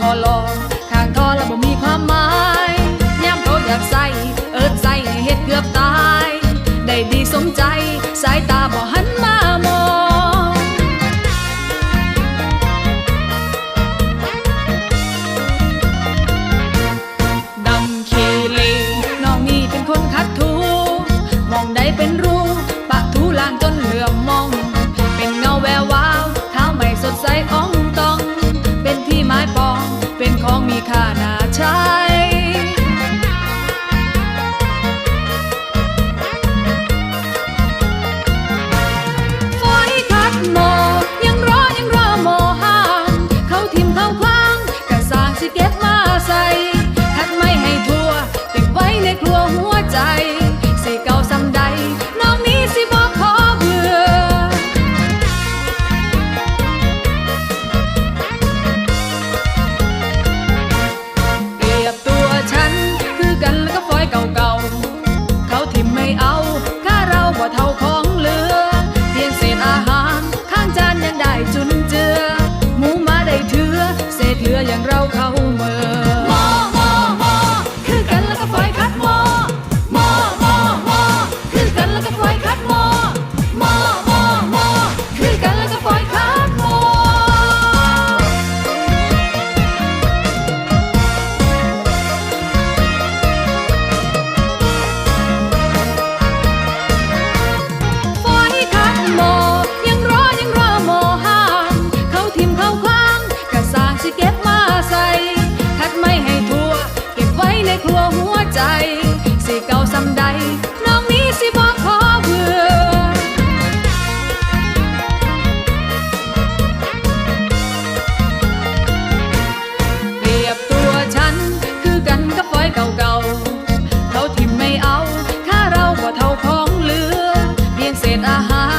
คอลอข้างทอแล้วบ่มีความหมายย้มเขาอยากใส่ เอิดใส่เฮ็ดเกือบตาย ได้ดีสมใจ สายตาบ่ให้ อย่างเราเขา หัวใจ สิเก่าซ้ำใด น้องนี้สิบอกขอเพื่อเปรียบตัวฉันคือกันกับฝอยเก่าๆเขาทิมไม่เอา ถ้าเราบ่เท่าของเหลือ เพียงเศษอาหาร